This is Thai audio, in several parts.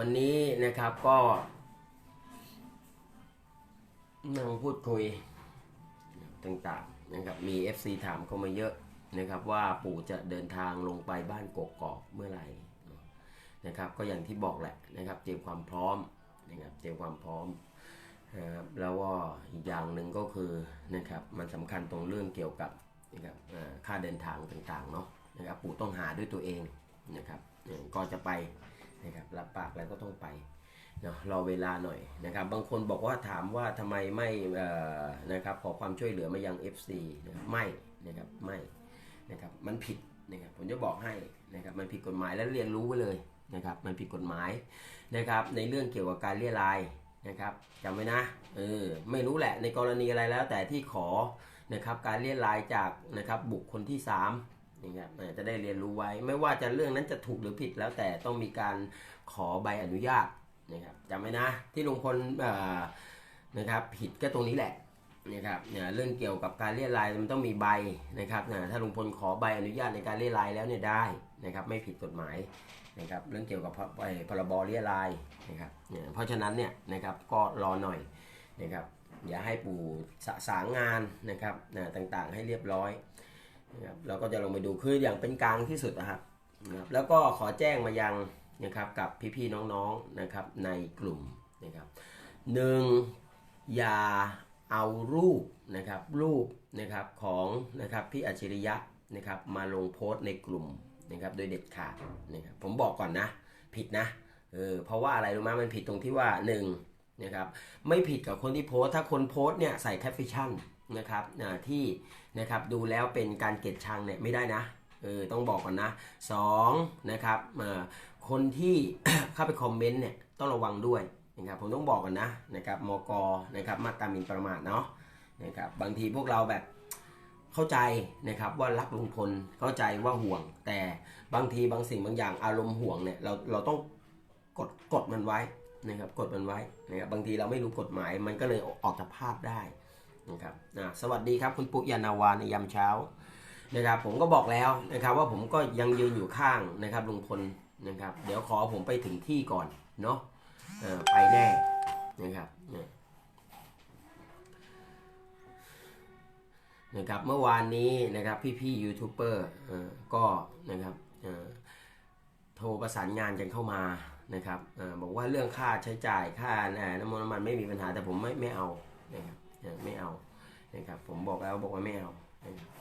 วันนี้นะครับก็นั่งพูดคุยต่างๆนะครับมี FC ถามเข้ามาเยอะนะครับว่าปู่จะเดินทางลงไปบ้านกกอกเมื่อไหร่นะครับก็อย่างที่บอกแหละนะครับเตรียมความพร้อมนะครับเตรียมความพร้อมนะครับแล้วก็อีกอย่างหนึ่งก็คือนะครับมันสำคัญตรงเรื่องเกี่ยวกับนะครับค่าเดินทางต่างๆเนาะนะครับปู่ต้องหาด้วยตัวเองนะครับเอ่อก็จะไป นะครับรับปากแล้วก็ต้องไปนะรอเวลาหน่อยนะครับบางคนบอกว่าถามว่าทำไมไม่นะครับขอความช่วยเหลือมายัง FC นะครับไม่นะครับไม่นะครับมันผิดนะครับผมจะบอกให้นะครับมันผิดกฎหมายแล้วเรียนรู้ไปเลยนะครับมันผิดกฎหมายนะครับในเรื่องเกี่ยวกับการเรียรายนะครับจำไว้นะเออไม่รู้แหละในกรณีอะไรแล้วแต่ที่ขอนะครับการเรียรายจากนะครับบุคคลที่ 3 อย่างจะได้เรียนรู้ไว้ ไม่ว่าจะเรื่องนั้นจะถูกหรือผิดแล้วแต่ต้องมีการขอใบอนุญาตนะครับจำไว้นะที่ลุงพลนะครับผิดก็ตรงนี้แหละนะครับเนี่ยเรื่องเกี่ยวกับการเรียรายมันต้องมีใบนะครับถ้าลุงพลขอใบอนุญาตในการเรียรายแล้วเนี่ยได้นะครับไม่ผิดกฎหมายนะครับเรื่องเกี่ยวกับพรบเรียรายนะครับเนี่ยเพราะฉะนั้นเนี่ยนะครับก็รอหน่อยนะครับอย่าให้ปู่สางงานนะครับนะต่างๆให้เรียบร้อย นะครับเราก็จะลงไปดูคืออย่างเป็นกลางที่สุดนะครับนะครับแล้วก็ขอแจ้งมายังนะครับกับพี่ๆน้องๆนะครับในกลุ่มนะครับหนึ่งอย่าเอารูปนะครับรูปนะครับของนะครับพี่อัจฉริยะนะครับมาลงโพสต์ในกลุ่มนะครับโดยเด็ดขาดนะครับผมบอกก่อนนะผิดนะเออเพราะว่าอะไรรู้ไหมมันผิดตรงที่ว่าหนึ่งนะครับไม่ผิดกับคนที่โพสต์ถ้าคนโพสต์เนี่ยใส่แคปชั่น นะครับอ่าที่นะครับดูแล้วเป็นการเก็บชังเนี่ยไม่ได้นะเออต้องบอกก่อนนะสองนะครับอ่อคนที่เข้าไปคอมเมนต์เนี่ยต้องระวังด้วยนะครับผมต้องบอกก่อนนะนะครับมกนะครับมาตรามินประมาทเนาะนะครับบางทีพวกเราแบบเข้าใจนะครับว่ารักลุงพลเข้าใจว่าห่วง แต่บางทีบางสิ่งบางอย่างอารมณ์ห่วงเนี่ยเราเราต้องกดกดมันไว้นะครับกดมันไว้นะครับบางทีเราไม่รู้กฎหมายมันก็เลยออกจากภาพได้ นะครับนะสวัสดีครับคุณปุยานาวาในยามเช้านะครับผมก็บอกแล้วนะครับว่าผมก็ยังยืนอยู่ข้างนะครับลุงพลนะครับ เดี๋ยวขอผมไปถึงที่ก่อนเนาะไปแน่นะครับนะครับเมื่อวานนี้นะครับพี่ๆยูทูบเบอร์ก็นะครับโทรประสานงานกันเข้ามานะครับอบอกว่าเรื่องค่าใช้จ่ายค่าน้ำมันน้ำมันไม่มีปัญหาแต่ผมไม่ไม่เอานะครับ ไม่เอานะครับผมบอกแล้วบอกว่าไม่เอา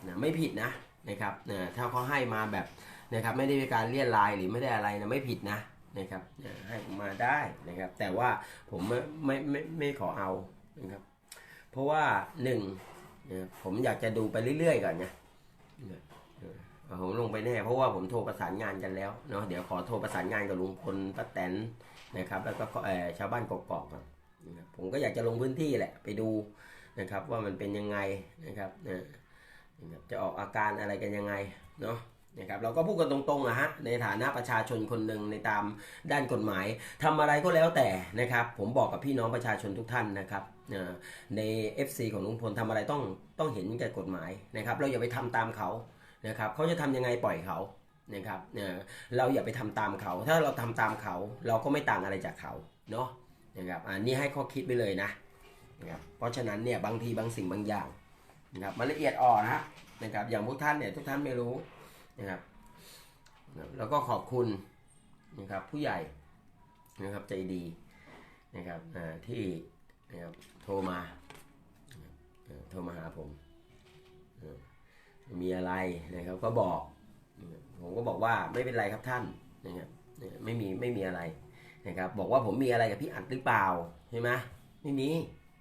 นะไม่ผิดนะนะครับเอ่อถ้าเขาให้มาแบบนะครับไม่ได้เป็นการเลี่ยนลายหรือไม่ได้อะไรนะไม่ผิดนะนะครับให้มาได้นะครับ แต่ว่าผมไม่ไม่ไม่ไม่ขอเอานะครับ เพราะว่าหนึ่งนะผมอยากจะดูไปเรื่อยๆก่อนนะนะเออผมลงไปแน่เพราะว่าผมโทรประสานงานกันแล้วเนาะเดี๋ยวขอโทรประสานงานกับลุงพลป้าแตนนะครับ แล้วก็เออชาวบ้านกอกก่อนนะครับ ผมก็อยากจะลงพื้นที่แหละไปดูนะครับว่ามันเป็นยังไงนะครับนะจะออกอาการอะไรกันยังไงเนาะนะครับเราก็พูดกันตรงๆนะฮะในฐานะประชาชนคนหนึ่งในตามด้านกฎหมายทำอะไรก็แล้วแต่นะครับผมบอกกับพี่น้องประชาชนทุกท่านนะครับเอ่อใน FC ของลุงพลทำอะไรต้องต้องเห็นแก่กฎหมายนะครับเราอย่าไปทำตามเขานะครับเขาจะทำยังไงปล่อยเขานะครับเอ่อเราอย่าไปทำตามเขา ถ้าเราทำตามเขาเราก็ไม่ต่างอะไรจากเขาเนาะ นะครับอันนี้ให้ข้อคิดไปเลยนะนะครับเพราะฉะนั้นเนี่ยบางทีบางสิ่งบางอย่างนะครับมันละเอียดอ่อนนะนะครับอย่างพวกท่านเนี่ยทุกท่านไม่รู้นะครับแล้วก็ขอบคุณนะครับผู้ใหญ่นะครับใจดีนะครับอ่าที่นะครับโทรมาโทรมาหาผมมีอะไรนะครับก็บอกผมก็บอกว่าไม่เป็นไรครับท่านนะครับไม่มีไม่มีอะไร นะครับบอกว่าผมมีอะไรกับพี่อัดหรือเปล่าใช่ไหมไม่มี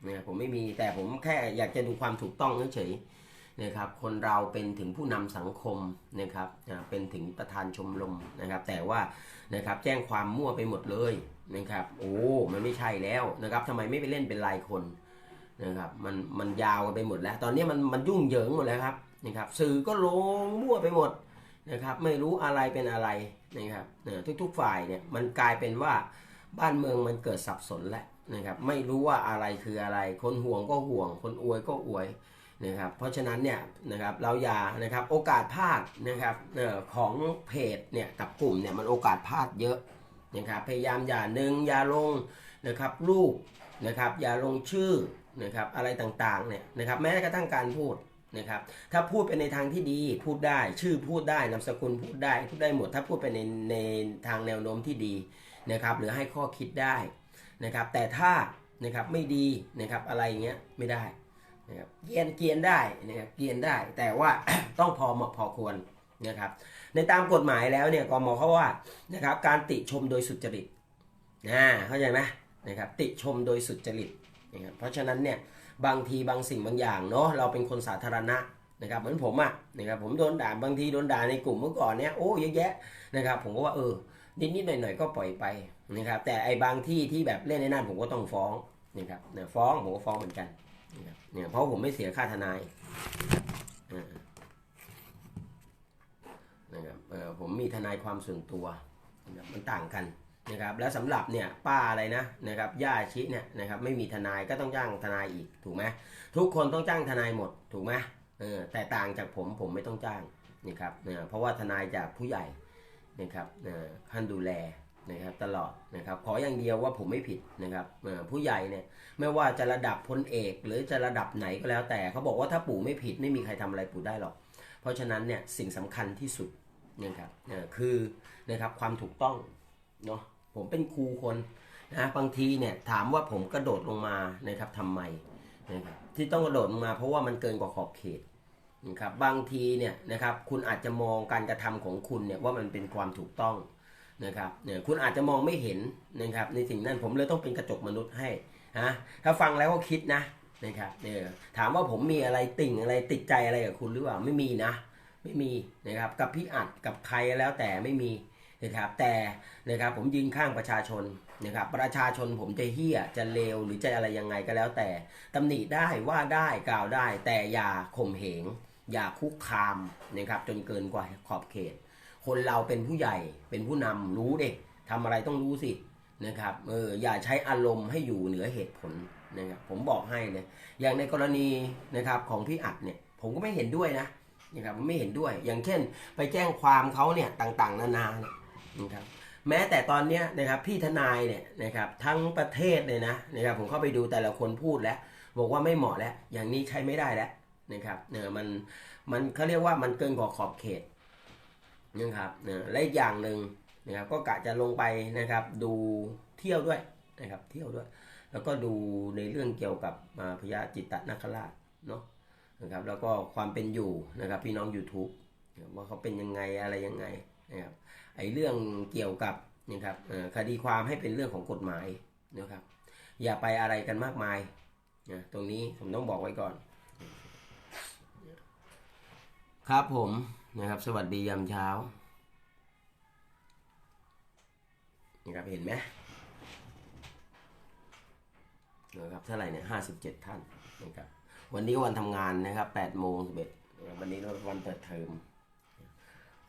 นะผมไม่มีแต่ผมแค่อยากจะดูความถูกต้องเฉยๆนะครับคนเราเป็นถึงผู้นำสังคมนะครับเป็นถึงประธานชมรมนะครับ แต่ว่านะครับแจ้งความมั่วไปหมดเลยนะครับโอ้มันไม่ใช่แล้วนะครับทำไมไม่ไปเล่นเป็นรายคนนะครับมันมันยาวกันไปหมดแล้ว ตอนนี้มันมันยุ่งเหยิงหมดแล้วครับนะครับสื่อก็ลงมั่วไปหมดนะครับไม่รู้อะไรเป็นอะไร นะครับเอ่อทุกๆฝ่ายเนี่ยมันกลายเป็นว่าบ้านเมืองมันเกิดสับสนแล้วนะครับไม่รู้ว่าอะไรคืออะไร คนห่วงก็ห่วง คนอวยก็อวยนะครับเพราะฉะนั้นเนี่ยนะครับเราอย่านะครับโอกาสพลาดนะครับของเพจเนี่ยกับกลุ่มเนี่ยมันโอกาสพลาดเยอะนะครับพยายามอย่าหนึ่งอย่าลงนะครับรูปนะครับอย่าลงชื่อนะครับอะไรต่างๆเนี่ยนะครับแม้กระทั่งการพูด นะครับ ถ้าพูดไปในทางที่ดีพูดได้ ชื่อพูดได้นามสกุลพูดได้พูดได้หมด ถ้าพูดไปในในทางแนวโน้มที่ดีนะครับ หรือให้ข้อคิดได้นะครับ แต่ถ้านะครับไม่ดีนะครับอะไรเงี้ยไม่ได้นะครับเกียนเกียนได้นะครับเกียนได้ แต่ว่าต้องพอเหมาะพอควรนะครับ ในตามกฎหมายแล้วเนี่ยกมเขาว่านะครับการติชมโดยสุจริตนะเข้าใจไหมนะครับติชมโดยสุจริตนะครับเพราะฉะนั้นเนี่ย บางทีบางสิ่งบางอย่างเนาะเราเป็นคนสาธารณะนะครับเหมือนผมอะนะครับผมโดนด่าบางทีโดนด่าในกลุ่มเมื่อก่อนเนี่ยโอ้เยอะแยะนะครับผมก็ว่าเออนิดนิดๆหน่อยหน่อยๆก็ปล่อยไปนะครับแต่ไอ้บางที่ที่แบบเล่นในนั่นผมก็ต้องฟ้องนะครับเนี่ยฟ้องผมก็ฟ้องเหมือนกันนะเนี่ยเพราะผมไม่เสียค่าทนายนะครับเออผมมีทนายความส่วนตัวนะครับมันต่างกัน นะครับแล้วสำหรับเนี่ยป้าอะไรนะนะครับย่าชิเนี่ยนะครับไม่มีทนายก็ต้องจ้างทนายอีกถูกไหมทุกคนต้องจ้างทนายหมดถูกไหมเออแต่ต่างจากผมผมไม่ต้องจ้างนะครับเนี่ยเพราะว่าทนายจากผู้ใหญ่นะครับเอ่อท่านดูแลนะครับตลอดนะครับขออย่างเดียวว่าผมไม่ผิดนะครับผู้ใหญ่เนี่ยไม่ว่าจะระดับพลเอกหรือจะระดับไหนก็แล้วแต่เขาบอกว่าถ้าปู่ไม่ผิดไม่มีใครทำอะไรปู่ได้หรอก เพราะฉะนั้นเนี่ยสิ่งสำคัญที่สุดนะครับคือนะครับความถูกต้องเนาะ ผมเป็นครูคนนะบางทีเนี่ยถามว่าผมกระโดดลงมานะครับทำไมนะครับที่ต้องกระโดดลงมาเพราะว่ามันเกินกว่าขอบเขตนะครับบางทีเนี่ยนะครับคุณอาจจะมองการกระทำของคุณเนี่ยว่ามันเป็นความถูกต้องนะครับเนี่ยคุณอาจจะมองไม่เห็นนะครับในสิ่งนั้นผมเลยต้องเป็นกระจกมนุษย์ให้นะถ้าฟังแล้วก็คิดนะนะครับเนี่ยถามว่าผมมีอะไรติ่งอะไรติดใจอะไรกับคุณหรือเปล่าไม่มีนะ ไม่มีนะครับกับพี่อัดกับใครแล้วแต่ไม่มี นะครับแต่นะครับผมยืนข้างประชาชนนะครับประชาชนผมจะเฮี้ยจะเลวหรือจะอะไรยังไงก็แล้วแต่ตำหนิได้ว่าได้กล่าวได้ แต่อย่าข่มเหง อย่าคุกคามนะครับจนเกินกว่าขอบเขต คนเราเป็นผู้ใหญ่เป็นผู้นำรู้เด็กทำอะไรต้องรู้สินะครับเอออย่าใช้อารมณ์ให้อยู่เหนือเหตุผลนะครับผมบอกให้เลยอย่างในกรณีนะครับของพี่อัดเนี่ยผมก็ไม่เห็นด้วยนะนะครับไม่เห็นด้วย อย่างเช่น ไปแจ้งความเขาเนี่ยต่างๆ นานาเนี่ย นะครับแม้แต่ตอนเนี้ยนะครับพี่ทนายเนี่ยนะครับทั้งประเทศเลยนะนะครับผมเข้าไปดูแต่ละคนพูดแล้ว บอกว่าไม่เหมาะแล้ว อย่างนี้ใช้ไม่ได้แล้วนะครับเนี่ยมันมันเขาเรียกว่ามันเกินกว่าขอบเขตนะครับเนี่ยและอีกอย่างหนึ่งนะครับก็กะจะลงไปนะครับดูเที่ยวด้วยนะครับเที่ยวด้วย แล้วก็ดูในเรื่องเกี่ยวกับพญาจิตตนาคราชเนาะนะครับแล้วก็ความเป็นอยู่นะครับพี่น้อง YouTube นะครับว่าเขาเป็นยังไงอะไรยังไงนะครับ ไอ้เรื่องเกี่ยวกับนะครับคดีความให้เป็นเรื่องของกฎหมายนะครับ อย่าไปอะไรกันมากมายนะตรงนี้ผมต้องบอกไว้ก่อน ครับผมนะครับ สวัสดียามเช้านะครับเห็นไหมนะครับเท่าไหร่เนี่ยห้าสิบเจ็ดท่านนะครับวันนี้วันทำงานนะครับ8โมง11วันนี้วันเปิดเทอม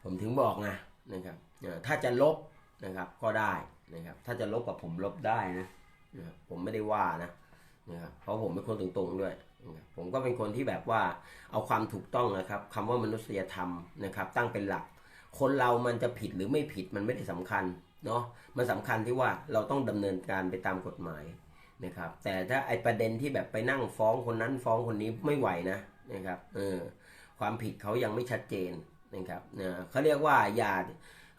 ผมถึงบอกไง นะครับถ้าจะลบนะครับก็ได้นะครับถ้าจะลบกับผมลบได้นะนะครับผมไม่ได้ว่านะนะครับเพราะผมเป็นคนตรงๆด้วยนะครับผมก็เป็นคนที่แบบว่าเอาความถูกต้องนะครับคำว่ามนุษยธรรมนะครับตั้งเป็นหลัก คนเรามันจะผิดหรือไม่ผิดมันไม่ได้สำคัญเนาะมันสำคัญที่ว่าเราต้องดำเนินการไปตามกฎหมายนะครับแต่ถ้าไอประเด็นที่แบบไปนั่งฟ้องคนนั้นฟ้องคนนี้ไม่ไหวนะนะครับเออความผิดเขายังไม่ชัดเจน นะครับเขาเรียกว่าอย่า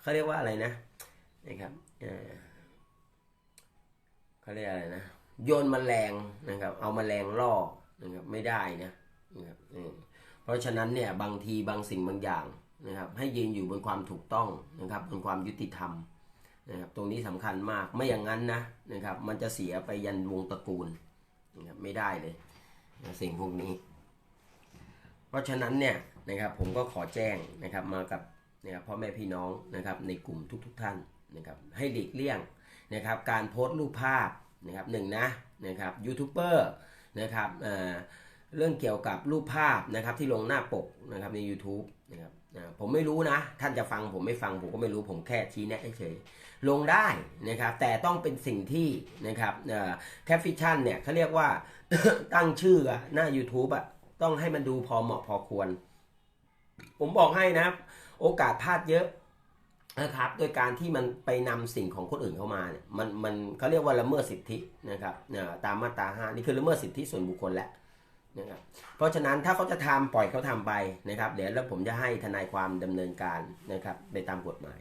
เขาเรียกว่าอะไรนะนะครับเขาเรียกอะไรนะโยนแมลงนะครับ เอาแมลงล่อนะครับไม่ได้นะนะครับเพราะฉะนั้นเนี่ยบางทีบางสิ่งบางอย่างนะครับ ให้ยืนอยู่บนความถูกต้องนะครับบนความยุติธรรมนะครับตรงนี้สำคัญมากไม่อย่างนั้นนะนะครับ มันจะเสียไปยันวงตระกูลนะครับไม่ได้เลย สิ่งพวกนี้ เพราะฉะนั้นเนี่ยนะครับผมก็ขอแจ้งนะครับมากับนะครับพ่อแม่พี่น้องนะครับในกลุ่มทุกๆทท่านนะครับให้หลีกเลี่ยงนะครับการโพสต์รูปภาพนะครับหนึ่งนะนะครับยูทูบเบอร์นะครับเอ่อเรื่องเกี่ยวกับรูปภาพนะครับที่ลงหน้าปกนะครับใน YouTube นะครับผมไม่รู้นะ ท่านจะฟังผมไม่ฟังผมก็ไม่รู้ผมแค่ชี้แนะเฉยลงได้นะครับ แต่ต้องเป็นสิ่งที่นะครับแคปฟิชันเนี่ยเขาเรียกว่าตั้งชื่ออะหน้า YouTube อะ ต้องให้มันดูพอเหมาะพอควร ผมบอกให้นะครับ โอกาสพลาดเยอะนะครับ โดยการที่มันไปนำสิ่งของคนอื่นเข้ามาเนี่ยมันมันเขาเรียกว่าละเมิดสิทธินะครับเนี่ยตามมาตราห้านี่คือละเมิดสิทธิส่วนบุคคลแหล้วนะครับเพราะฉะนั้นถ้าเขาจะทำปล่อยเขาทำไปนะครับ เดี๋ยวแล้วผมจะให้ทนายความดำเนินการนะครับไปตามกฎหมาย